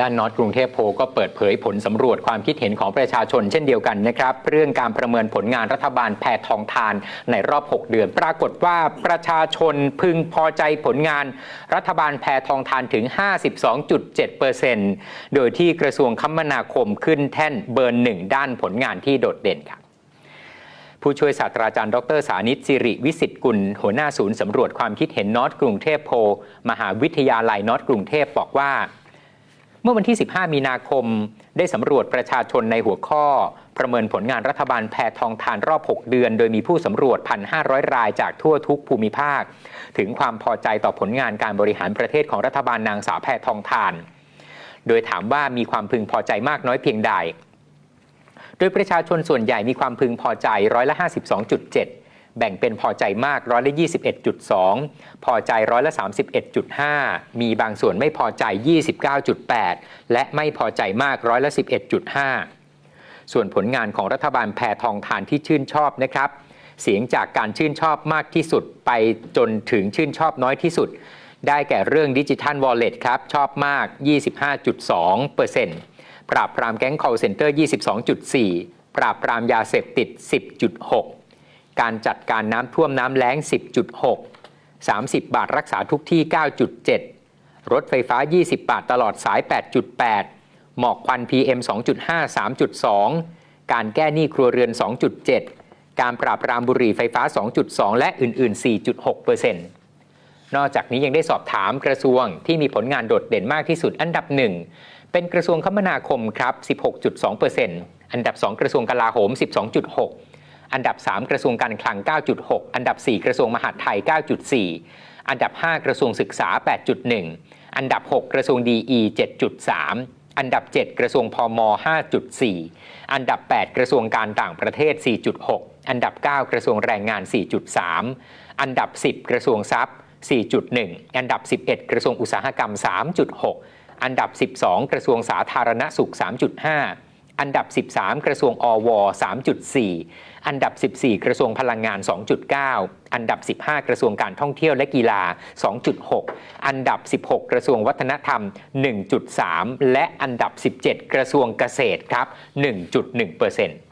ด้านนอตกรุงเทพโพก็เปิดเผยผลสำรวจความคิดเห็นของประชาชนเช่นเดียวกันนะครับ เรื่องการประเมินผลงานรัฐบาลแพทองทานในรอบ 6 เดือน ปรากฏว่าประชาชนพึงพอใจผลงานรัฐบาลแพทองทานถึง 52.7%โดยที่กระทรวงคมนาคมขึ้นแท่นเบอร์หนึ่งด้านผลงานที่โดดเด่นครับผู้ช่วยศาสตราจารย์ดรสานิตสิริวิสิตกุล หัวหน้าศูนย์สำรวจความคิดเห็นนอตกรุงเทพโพ มหาวิทยาลัยนอตกรุงเทพบอกว่า เมื่อวันที่ 15 มีนาคม ได้สำรวจประชาชนในหัวข้อ ประเมินผลงานรัฐบาลแพทองทานรอบ 6 เดือน โดยมีผู้สำรวจ 1,500 รายจากทั่วทุกภูมิภาค ถึงความพอใจต่อผลงานการบริหารประเทศของรัฐบาลนางสาวแพทองทาน โดยถามว่ามีความพึงพอใจมากน้อยเพียงใด โดยประชาชนส่วนใหญ่มีความพึงพอใจร้อยละ 52.7 แบ่งเป็นพอใจมากร้อยละ21.2 พอใจร้อยละ31.5 มีบางส่วนไม่พอใจ 29.8 และไม่พอใจมากร้อยละ11.5 ส่วนผลงานของรัฐบาลแพทองทานที่ชื่นชอบนะครับ เสียงจากการชื่นชอบมากที่สุดไปจนถึงชื่นชอบน้อยที่สุด ได้แก่เรื่องดิจิทัลวอลเล็ตครับ ชอบมาก 25.2%ปราบปรามแก๊ง call center 22.4 ปราบปรามยาเสพติด 10.6 การจัดการน้ำท่วมน้ำแล้ง 10.6 30 บาทรักษาทุกที่ 9.7 รถไฟฟ้า 20 บาทตลอดสาย 8.8 หมอกควัน PM 2.5 3.2 การแก้หนี้ครัวเรือน 2.7 การปราบปรามบุหรี่ไฟฟ้า 2.2 และอื่น ๆ 4.6เอร์เซนอกจากนี้ยังได้สอบถามกระทรวงที่มีผลงานโดดเด่นมากที่สุดอันดับหนึ่งเป็นกระทรวงคมนาคมครับ 16.2%อันดับ 2 กระทรวงกลาโหม 12.6 อันดับ 3 กระทรวงการคลัง 9.6 อันดับ 4 กระทรวงมหาดไทย 9.4 อันดับ 5 กระทรวงศึกษา 8.1 อันดับ 6 กระทรวงดี7.3 อันดับ 7 กระทรวงพม5.4 อันดับ 8 กระทรวงการต่างประเทศ 4.6 อันดับ 9 กระทรวงแรงงาน 4.3 อันดับ 10 กระทรวงทรัพย์ 4.1 อันดับ 11 กระทรวงอุตสาหกรรม 3.6 อันดับ 12 กระทรวงสาธารณสุข 3.5 อันดับ 13 กระทรวงอว 3.4 อันดับ 14 กระทรวงพลังงาน 2.9 อันดับ 15 กระทรวงการท่องเที่ยวและกีฬา 2.6 อันดับ 16 กระทรวงวัฒนธรรม 1.3 และอันดับ 17 กระทรวงเกษตรครับ 1.1%